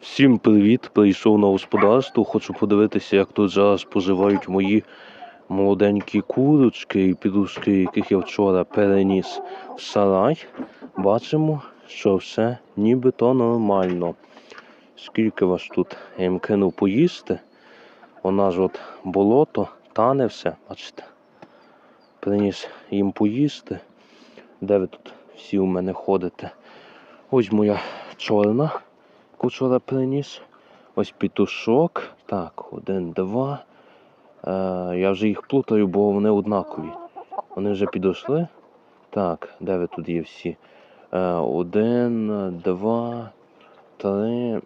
Всім привіт! Прийшов на господарство. Хочу подивитися, як тут зараз поживають мої молоденькі курочки і підушки, яких я вчора переніс в сарай. Бачимо, що все нібито нормально. Скільки вас тут? Я їм кинув поїсти. Вона ж от болото, тане все, бачите. Приніс їм поїсти. Де ви тут всі у мене ходите? Ось моя чорна вчора приніс. Ось пітушок. Так, один, два. Е, я вже їх плутаю, бо вони однакові. Вони вже підійшли. Так, де ви тут є всі? Е, один, два, три,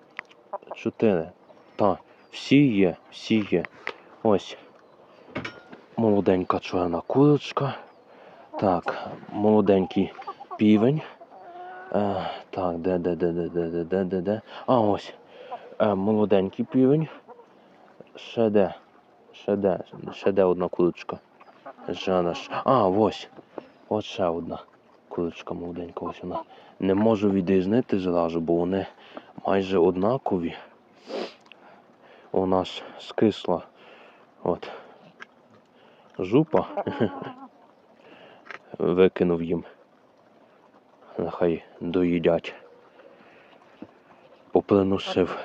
чотири. Так, всі є, всі є. Ось. Молоденька чорна курочка. Так, молоденький півень. Так, де, де, де, де, де, де, де, де, де. А, ось. Е, молоденький півень. Ще де. Ще де. Ще де одна курочка. Зараз. А, ось. Ось ще одна курочка молоденька. Ось вона. Не можу відрізнити зразу, бо вони майже однакові. У нас скисла. От. Жупа. Викинув їм. Нехай доїдять. Поприносив.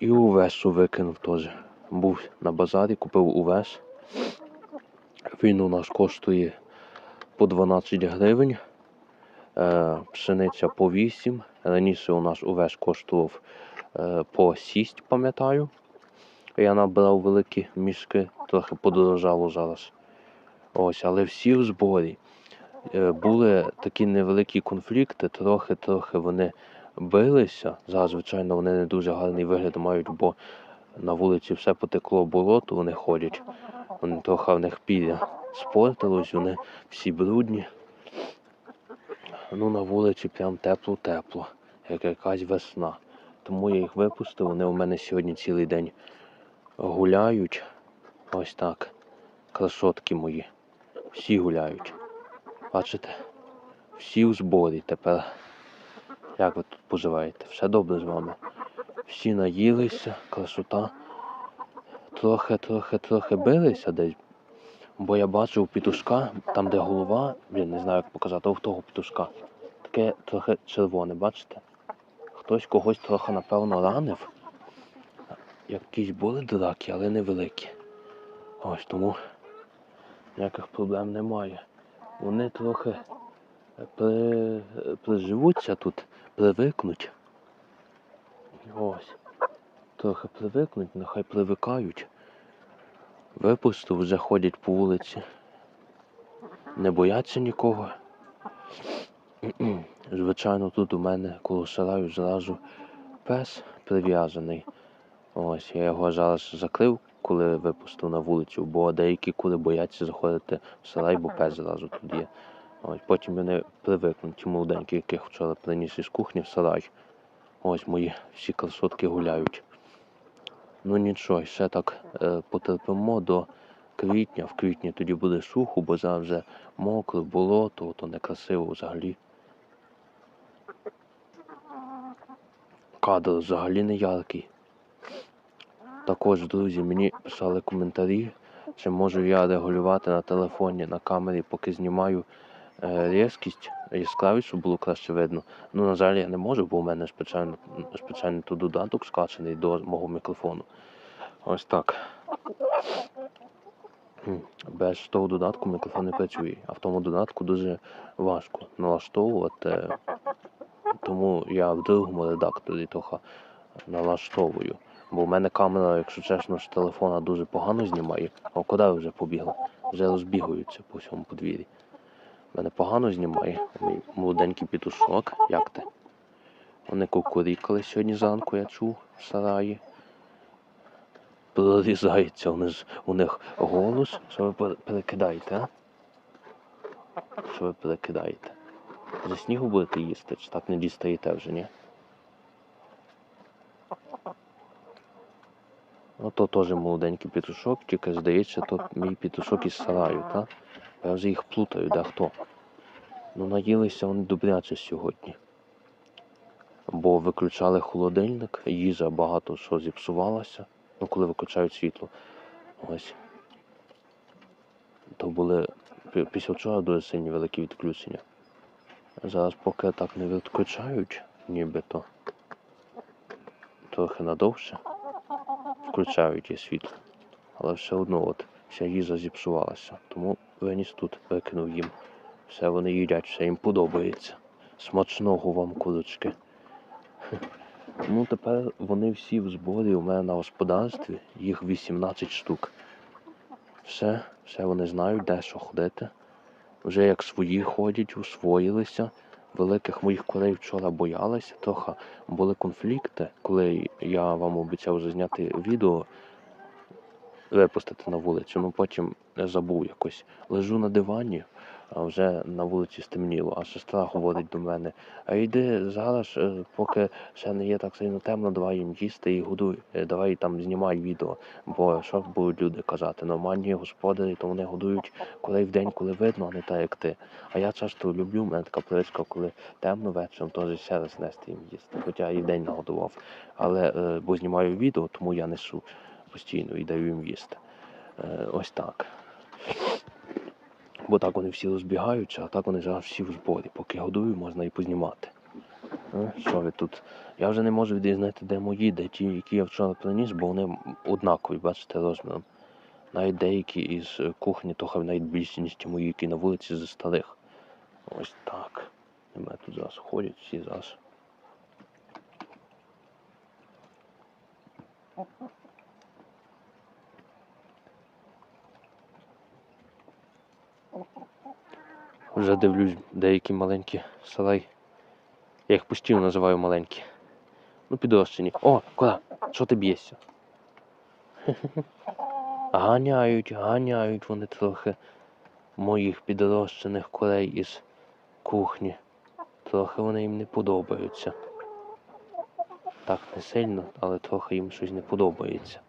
І увесу викинув теж. Був на базарі, купив увес. Він у нас коштує по 12 гривень. Е, пшениця по 8. Раніше у нас увес коштував е, по 6, пам'ятаю. Я набрав великі мішки, трохи подорожало зараз. Ось, але всі в зборі. Е, були такі невеликі конфлікти, трохи-трохи вони билися. Зараз, звичайно, вони не дуже гарний вигляд мають, бо на вулиці все потекло болото, вони ходять. Вони трохи в них пір'я спортилось, вони всі брудні. Ну, на вулиці прям тепло-тепло, як якась весна. Тому я їх випустив, вони у мене сьогодні цілий день гуляють. Ось так. Красотки мої. Всі гуляють. Бачите? Всі в зборі тепер. Як ви тут поживаєте? Все добре з вами? Всі наїлися, красота. Трохи, трохи, трохи билися десь. Бо я бачив у пітушка, там де голова, блін, не знаю як показати, у того пітушка. Таке трохи червоне, бачите? Хтось когось трохи, напевно, ранив. Якісь були драки, але невеликі. Ось тому ніяких проблем немає. Вони трохи при, приживуться тут, привикнуть. Ось. Трохи привикнуть, нехай привикають. Випустив, вже ходять по вулиці. Не бояться нікого. Звичайно, тут у мене коло сараю зразу пес прив'язаний. Ось, я його зараз закрив, коли випустив на вулицю, бо деякі кури бояться заходити в сарай, бо пес зразу тут є. Ось, потім вони привикнуть, ті молоденькі, яких вчора приніс із кухні в сарай. Ось мої всі красотки гуляють. Ну нічого, ще так е, потерпимо до квітня. В квітні тоді буде сухо, бо зараз вже мокро, болото, то некрасиво взагалі. Кадр взагалі не яркий. Також, друзі, мені писали коментарі, чи можу я регулювати на телефоні, на камері, поки знімаю е, різкість, яскравість, щоб було краще видно. Ну, на жаль, я не можу, бо у мене спеціально, спеціально тут додаток скачаний до мого мікрофону. Ось так. Без того додатку мікрофон не працює. А в тому додатку дуже важко налаштовувати. Тому я в другому редакторі трохи налаштовую. Бо в мене камера, якщо чесно, з телефона дуже погано знімає. А куди вже побігли? Вже розбігаються по всьому подвір'ї. Мене погано знімає. Мій молоденький пітушок. Як ти? Вони кукурікали сьогодні зранку, я чув в сараї. Прорізається у них, у них голос. Що ви перекидаєте, а? Що ви перекидаєте? За снігу будете їсти, чи так не дістаєте вже, ні? Ото теж молоденький петушок, тільки здається, то мій петушок із сараю, так? Я вже їх плутаю, де хто. Ну наїлися вони добряче сьогодні. бо виключали холодильник, їжа багато що зіпсувалася, ну коли виключають світло. Ось. То були після вчора дуже сильні великі відключення. Зараз поки так не відключають, нібито трохи надовше включають і світло. Але все одно от вся їжа зіпсувалася. Тому виніс тут, викинув їм. Все вони їдять, все їм подобається. Смачного вам курочки. Ну тепер вони всі в зборі у мене на господарстві, їх 18 штук. Все, все вони знають, де що ходити. Вже як свої ходять, усвоїлися. Великих моїх коней вчора боялися трохи. Були конфлікти, коли я вам обіцяв зазняти відео, випустити на вулицю. Ну потім забув якось. Лежу на дивані, а вже на вулиці стемніло, а сестра говорить до мене: а йди зараз, е, поки ще не є так сильно темно, давай їм їсти і годуй. Е, Давай там знімай відео. Бо що будуть люди казати? Нормальні господарі, то вони годують курей в день, коли видно, а не так, як ти. А я часто люблю, мене така привичка, коли темно вечором, теж ще раз нести їм їсти. Хоча і вдень нагодував. Але е, бо знімаю відео, тому я несу постійно і даю їм їсти. Ось так. Бо так вони всі розбігаються, а так вони зараз всі в зборі. Поки годую, можна і познімати. Е, Що ви тут? Я вже не можу відрізнити, де мої, де ті, які я вчора приніс, бо вони однакові, бачите, розміром. Навіть деякі із е, кухні трохи навіть більші, ніж ті мої, які на вулиці зі старих. Ось так. Мене тут зараз ходять всі зараз. Вже дивлюсь, деякі маленькі сарай. Я їх постійно називаю маленькі. Ну, підрощені. О, куди? Що ти б'єшся? Ганяють, ганяють вони трохи моїх підрощених курей із кухні. Трохи вони їм не подобаються. Так не сильно, але трохи їм щось не подобається.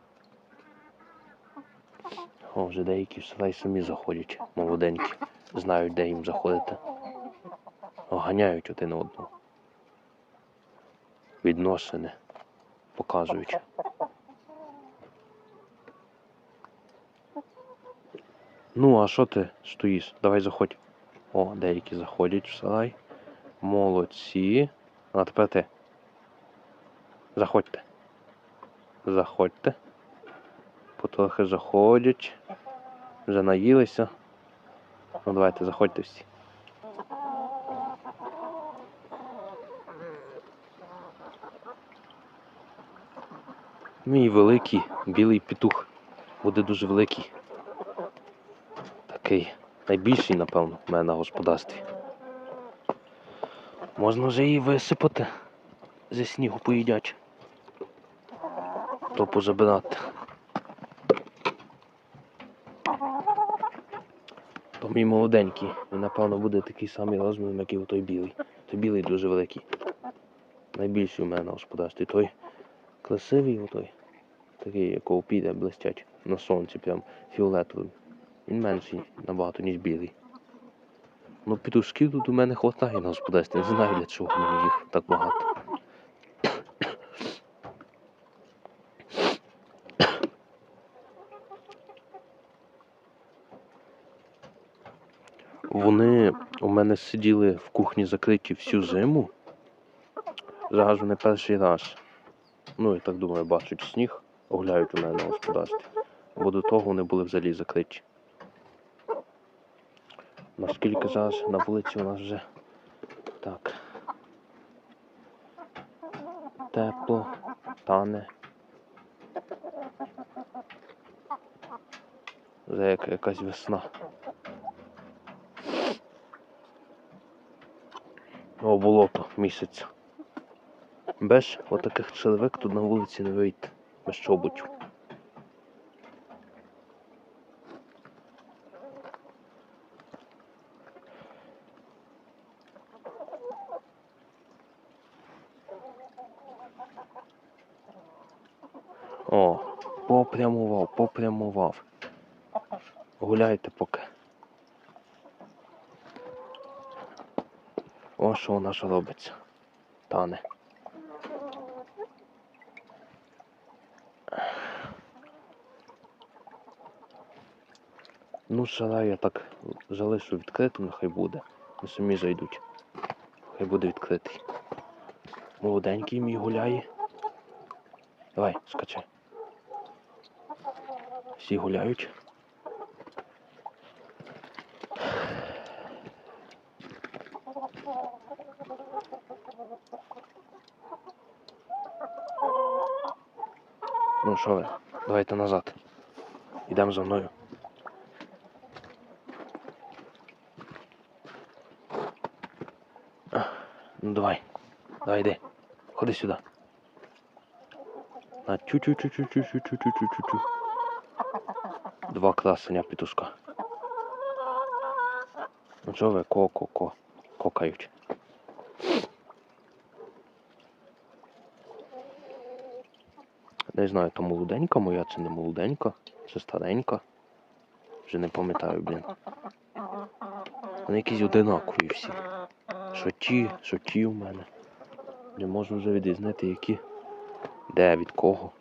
О, вже деякі в сарай самі заходять, молоденькі. Знають, де їм заходити. Оганяють один одного. Відносини показують. Ну, а що ти стоїш? Давай заходь. О, деякі заходять в сарай. Молодці. А тепер ти. Заходьте. Заходьте. Потрохи заходять. Вже наїлися. Ну давайте, заходьте всі. Мій великий білий петух. Буде дуже великий. Такий найбільший, напевно, в мене на господарстві. Можна вже її висипати. Зі снігу поїдять. То позабирати. То мій молоденький. Він, напевно, буде такий самий розмір, як і той білий. Той білий дуже великий. Найбільший у мене на господарстві. Той красивий отой. Такий, якого піде блистять на сонці, прям фіолетовим. Він менший набагато, ніж білий. Ну, петушків тут у мене хватає на господарстві. Не знаю для чого мені їх так багато. Вони у мене сиділи в кухні закриті всю зиму. Зараз вони перший раз. Ну, я так думаю, бачать сніг, оглядають у мене на господарстві. Бо до того вони були взагалі закриті. Наскільки зараз на вулиці у нас вже так. Тепло, тане. Вже як якась весна. Болото місяць. Без отаких черевик тут на вулиці не вийти. Без чоботів. О, попрямував, попрямував. Гуляйте поки. Що у нас робиться? Тане. Ну, шара я так залишу відкритим, нехай буде. Не самі зайдуть. Хай буде відкритий. Молоденький мій гуляє. Давай, скачай. Всі гуляють. Що ви, давайте назад. Йдемо за мною. Ну давай. Давай йди. Ходи сюди. На чу-чу-чу-чу-чу-чу-чу-чу-чу-чу. Два красення петушка. Ну що ви, ко-ко-ко. Кокають. Не знаю, то молоденька моя, чи не молоденька, чи старенька. Вже не пам'ятаю, блін. Вони якісь одинакові всі. Що ті, що ті у мене. Не можу вже відрізнити, які. Де від кого.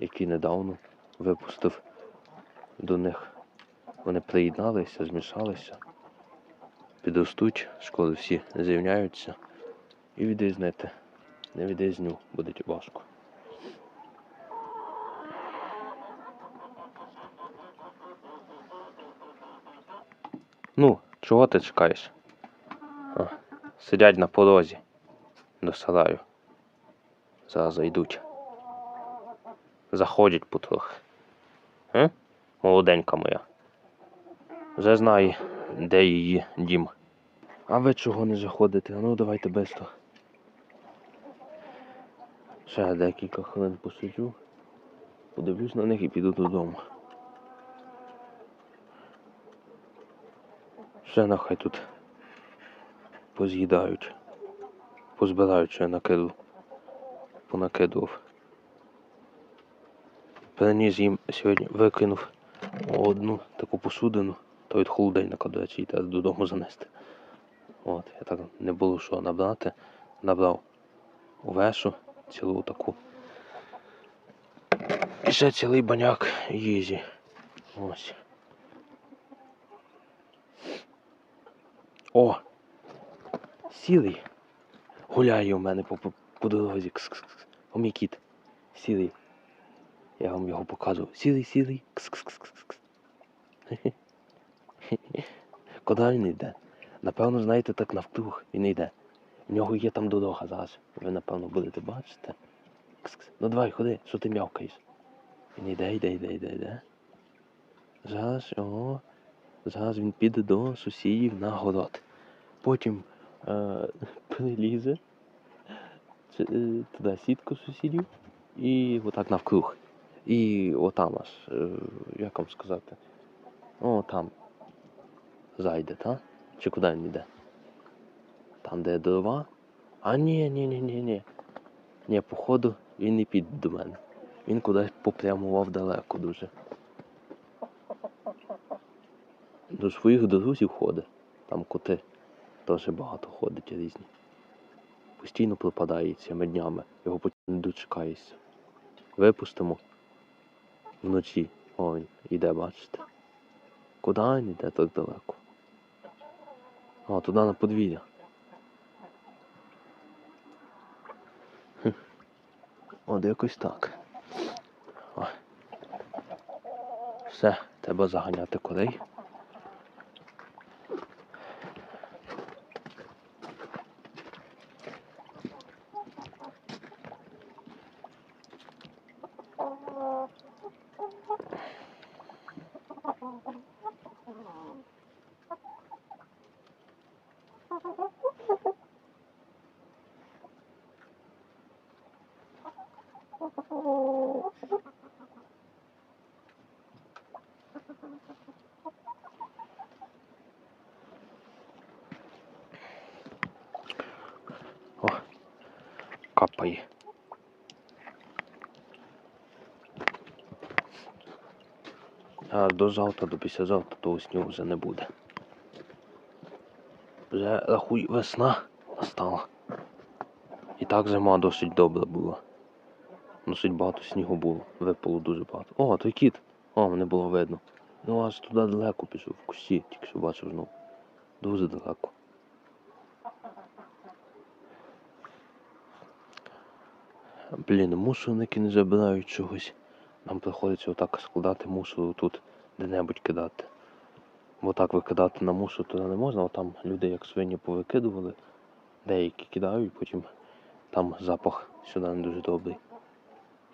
Які недавно випустив до них. Вони приєдналися, змішалися. Підростуть, школи всі зрівняються. І відрізнити. Не відрізню, буде важко. Ну, чого ти чекаєш? А, сидять на порозі до сараю. Зараз зайдуть. Заходять потрохи. Е? Молоденька моя. Вже знає, де її дім. А ви чого не заходите? Ну давайте бесто. Ще декілька хвилин посиджу. Подивлюсь на них і піду додому. Ще нехай тут поз'їдають. Позбирають, що я накиду. Понакидував. Переніс їм сьогодні викинув одну таку посудину, то від холодильника, до речі, треба додому занести. От, я так не було що набрати. Набрав овешу, цілу таку. І ще цілий баняк їжі. Ось. О! Сілий. Гуляє у мене по, по, по дорозі. Мій кіт. Сілий. Я вам його показую. Сілий, сілий. Кс-кс-кс-кс. Куди він йде? Напевно, знаєте, так навкруг він йде. В нього є там дорога зараз. Ви, напевно, будете бачити. Кс-кс. Ну давай, ходи, що ти м'явкаєш? Він йде, йде, йде, йде, йде. Зараз, о, зараз він піде до сусідів на город. Потім е, прилізе е, туди сітку сусідів і отак навкруг. І отам аж, е, як вам сказати, о там зайде, та? Чи куди він йде? Там, де дрова? А ні, ні, ні, ні, ні. Ні, походу він не піде до мене. Він кудись попрямував далеко дуже. До своїх друзів ходить. Там коти теж багато ходить різні. Постійно пропадає цими днями, його потім не дочекаєшся. Випустимо вночі. О, він іде, бачите. Куди він йде так далеко? О, туди на подвір'я. От якось так. Ой. Все, треба заганяти курей. О, капає. А до завтра, до післязавтра того снігу вже не буде. Вже рахуй весна настала. І так зима досить добра була. Досить багато снігу було. Випало дуже багато. О, той кіт. О, мене було видно. Ну аж туди далеко пішов, в кусі, тільки що бачив знов. Дуже далеко. Блін, мусорники не забирають чогось. Нам приходиться отак складати мусор тут де-небудь кидати. Бо так викидати на мусор туди не можна, а там люди як свині повикидували, деякі кидають, потім там запах сюди не дуже добрий.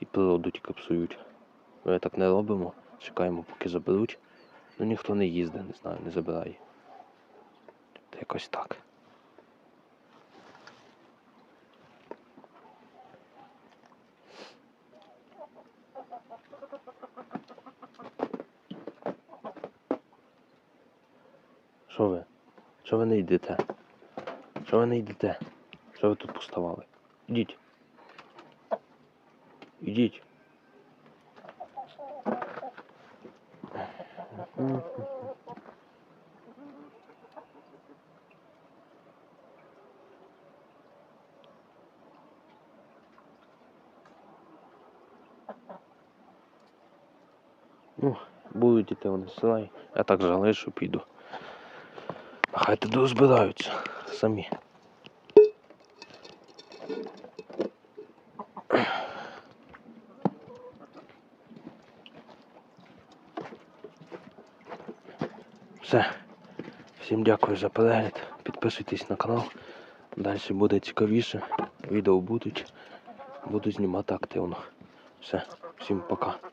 І природу тільки псують. Ми так не робимо, чекаємо, поки заберуть. Ну ніхто не їздить, не знаю, не забирає. Та якось так. Що ви? Що ви не йдете? Що ви не йдете? Що ви тут поставали? Ідіть. Ідіть. Ну, будуть іти вони села. Я так залишу, піду. А Хай туди збираються самі. Все. Всім дякую за перегляд. Підписуйтесь на канал. Далі буде цікавіше. Відео будуть. Буду знімати активно. Все. Всім пока.